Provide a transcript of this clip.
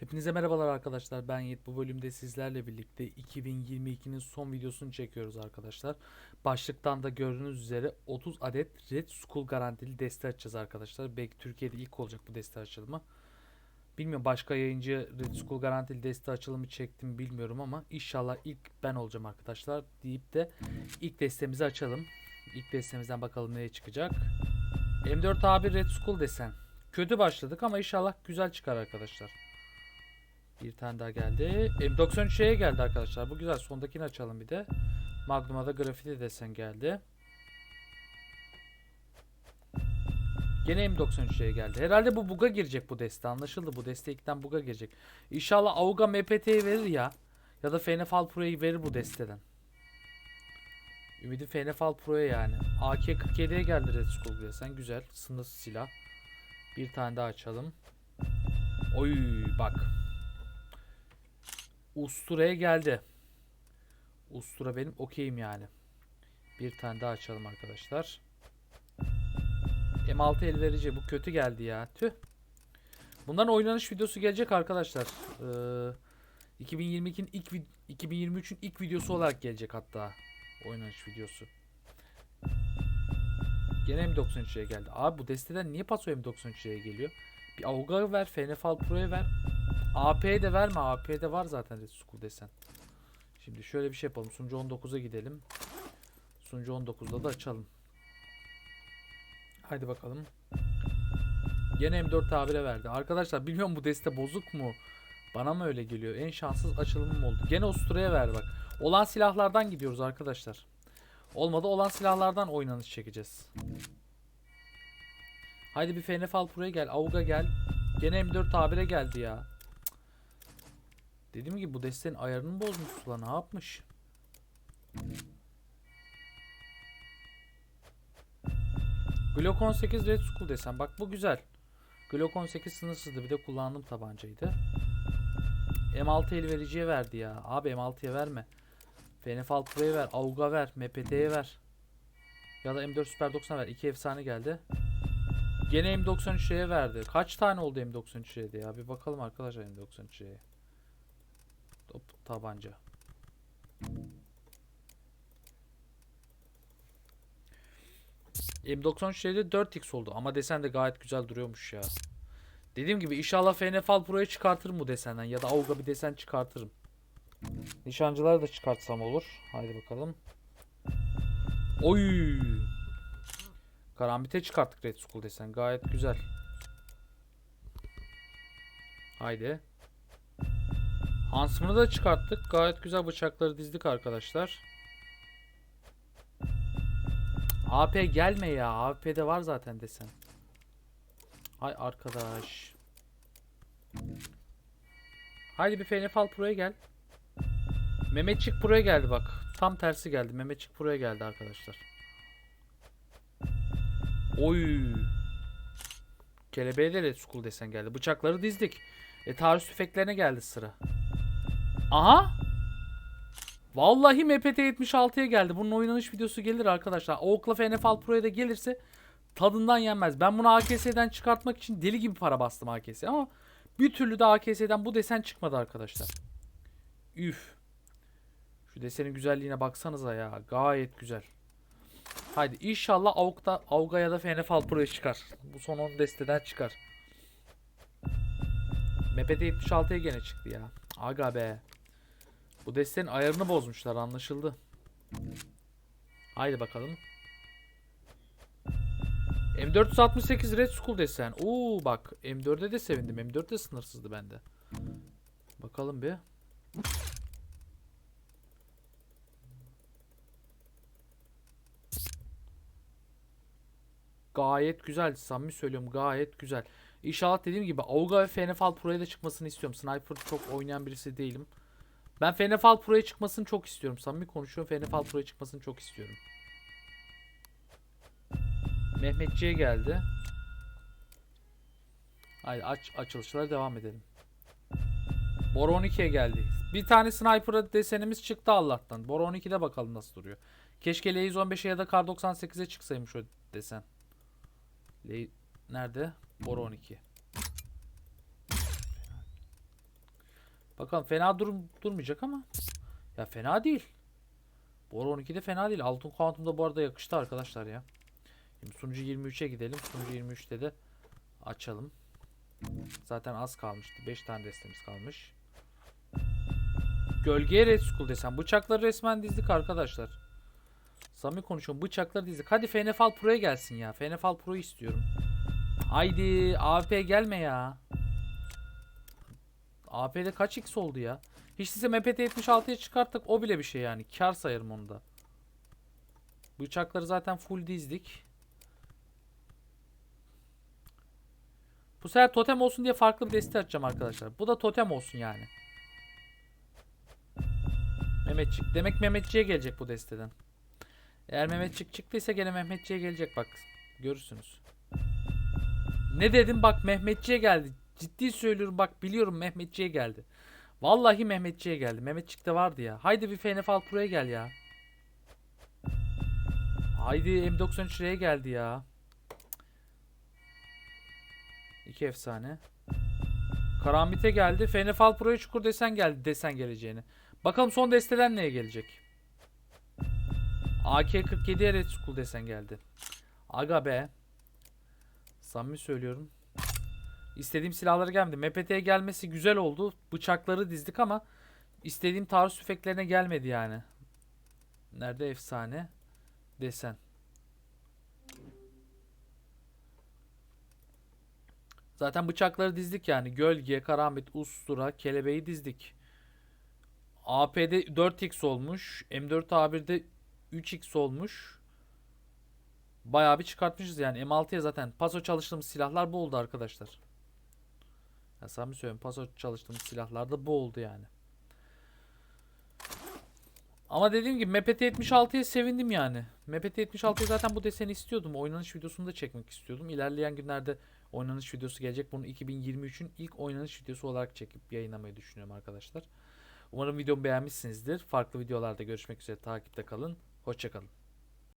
Hepinize merhabalar arkadaşlar. Ben Yiğit. Bu bölümde sizlerle birlikte 2022'nin son videosunu çekiyoruz arkadaşlar. Başlıktan da gördüğünüz üzere 30 adet Red Skull garantili deste açacağız arkadaşlar. Belki Türkiye'de ilk olacak bu deste açılımı. Bilmiyorum başka yayıncı Red Skull garantili deste açılımı çektim bilmiyorum ama inşallah ilk ben olacağım arkadaşlar deyip de ilk destemizi açalım. İlk destemizden bakalım neye çıkacak. M4 abi Red Skull desen. Kötü başladık ama inşallah güzel çıkar arkadaşlar. Bir tane daha geldi. M93'e geldi arkadaşlar. Bu güzel. Sondakini açalım bir de. Magnum'a da grafiti desen geldi. Gene M93'e geldi. Herhalde bu buga girecek bu deste. Anlaşıldı. Bu deste ilkten buga girecek. İnşallah Auga MPT'yi verir ya. Ya da FNFL Pro'yu verir bu desteden. Ümidi FNFL Pro'ya yani. AK-47'ye geldi Red Skull desen. Güzel. Sınırsız silah. Bir tane daha açalım. Oy bak. Ustura'ya geldi. Ustura benim okeyim yani. Bir tane daha açalım arkadaşlar. M6 el verici. Bu kötü geldi ya. Tüh. Bunların oynanış videosu gelecek arkadaşlar. Ee, 2022'nin ilk vid- 2023'ün ilk videosu olarak gelecek hatta. Oynanış videosu. Gene M93'e geldi. Abi bu desteden niye paso M93'e geliyor? Bir Auga ver, FNFL Pro'ya ver. AP'ye de verme. AP'de var zaten Skull desen. Şimdi şöyle bir şey yapalım. Sunucu 19'a gidelim. Sunucu 19'da da açalım. Haydi bakalım. Gene M4 tabire verdi. Arkadaşlar bilmiyorum bu deste bozuk mu? Bana mı öyle geliyor? En şanssız açılımım oldu. Gene Ustura'ya verdi bak. Olan silahlardan gidiyoruz arkadaşlar. Olmadı olan silahlardan oynanış çekeceğiz. Haydi bir FNFL Pro'ya gel. Auga gel. Gene M4 tabire geldi ya. Dediğim gibi bu destenin ayarını bozmuş lan. Ne yapmış? Glock 18 Red Skull desem. Bak bu güzel. Glock 18 sınırsızdı. Bir de kullandığım tabancaydı. M6 el vericiye verdi ya. Abi M6'ya verme. FNFL Pro'ya ver. Auga ver. MPT'ye ver. Ya da M4 Super 90 ver. İki efsane geldi. Gene M93'e verdi. Kaç tane oldu M93'e ya? Bir bakalım arkadaşlar M93'e. Top tabanca. M93'de 4x oldu ama desen de gayet güzel duruyormuş ya. Dediğim gibi inşallah FNFL Pro'ya çıkartırım bu desenden ya da Auga bir desen çıkartırım. Nişancıları da çıkartsam olur. Haydi bakalım. Oy! Karambit'e çıkarttık Red Skull desen. Gayet güzel. Haydi. Hansman'ı da çıkarttık. Gayet güzel bıçakları dizdik arkadaşlar. AP gelme ya. AP'de var zaten desen. Hay arkadaş. Haydi bir FNFL Pro'ya gel. Mehmetçik Pro'ya geldi bak. Tam tersi geldi. Mehmetçik Pro'ya geldi arkadaşlar. Oy. Kelebeğe de Red Skull desen geldi. Bıçakları dizdik. E taarruz tüfeklerine geldi sıra. Aha. Vallahi MPT 76'ya geldi. Bunun oynanış videosu gelir arkadaşlar. Oak'la FNFL Pro'ya da gelirse tadından yenmez. Ben bunu AKS'den çıkartmak için deli gibi para bastım AKS'ye ama bir türlü de AKS'den bu desen çıkmadı arkadaşlar. Üf. Şu desenin güzelliğine baksanıza ya. Gayet güzel. Haydi inşallah Avuk'ta Avga ya da FNFL Pro'ya çıkar. Bu son 10 desteden çıkar. MPT 76'ya gene çıktı ya. Aga be. Bu destenin ayarını bozmuşlar anlaşıldı. Haydi bakalım. M468 Red Skull desen. Oo bak M4'e de sevindim. M4 de sınırsızdı bende. Bakalım bir. Gayet güzel. Samimi söylüyorum gayet güzel. İnşallah dediğim gibi Auga ve FNFL Pro'ya da çıkmasını istiyorum. Sniper çok oynayan birisi değilim. Ben FNFL Pro'ya çıkmasını çok istiyorum. Samimi konuşuyorum. FNFL Pro'ya çıkmasını çok istiyorum. Mehmetçi'ye geldi. Haydi aç açılışlara devam edelim. Bora 12'ye geldi. Bir tane sniper desenimiz çıktı Allah'tan. Bora 12'de bakalım nasıl duruyor. Keşke L115'e ya da Kar 98'e çıksaymış o desen. L nerede? Bora 12. Bakalım fena durum durmayacak ama. Ya fena değil. Bu ara 12'de fena değil. Altın kuantum da bu arada yakıştı arkadaşlar ya. Şimdi sunucu 23'e gidelim. Sunucu 23'te de açalım. Zaten az kalmıştı. 5 tane destemiz kalmış. Gölgeye Red Skull desem. Bıçakları resmen dizdik arkadaşlar. Samimi konuşuyorum. Bıçakları dizdik. Hadi FNFL Pro'ya gelsin ya. FNFL Pro'yu istiyorum. Haydi AWP gelme ya. AWP'de kaç x oldu ya? Hiç size MPT 76'ya çıkarttık. O bile bir şey yani. Kar sayarım onu da. Bıçakları zaten full dizdik. Bu sefer totem olsun diye farklı bir deste açacağım arkadaşlar. Bu da totem olsun yani. Mehmetçik. Demek Mehmetçiğe gelecek bu desteden. Eğer Mehmetçik çıktıysa gene Mehmetçiğe gelecek bak. Görürsünüz. Ne dedim bak Mehmetçiğe geldi. Ciddi söylüyorum bak biliyorum Mehmetçiğe geldi. Vallahi Mehmetçiğe geldi. Mehmetçik de vardı ya. Haydi bir FNFL Pro'ya gel ya. Haydi M93'e geldi ya. İki efsane. Karambit'e geldi. FNFL Pro'ya çukur desen geldi. Desen geleceğini. Bakalım son desteden neye gelecek? AK-47'ye Red Skull desen geldi. Aga be. Samimi söylüyorum. İstediğim silahları gelmedi. MPT'ye gelmesi güzel oldu. Bıçakları dizdik ama istediğim taarruz tüfeklerine gelmedi yani. Nerede efsane? Desen. Zaten bıçakları dizdik yani. Gölge, karambit, ustura, kelebeği dizdik. AP'de 4x olmuş. M4A1'de 3x olmuş. Bayağı bir çıkartmışız yani. M6'ya zaten paso çalıştığımız silahlar bu oldu arkadaşlar. Ya samimi söylüyorum paso çalıştığımız silahlar da bu oldu yani. Ama dediğim gibi MPT 76'ya sevindim yani. MPT 76'ya zaten bu deseni istiyordum. Oynanış videosunu da çekmek istiyordum. İlerleyen günlerde oynanış videosu gelecek. Bunu 2023'ün ilk oynanış videosu olarak çekip yayınlamayı düşünüyorum arkadaşlar. Umarım videomu beğenmişsinizdir. Farklı videolarda görüşmek üzere. Takipte kalın. Hoşçakalın.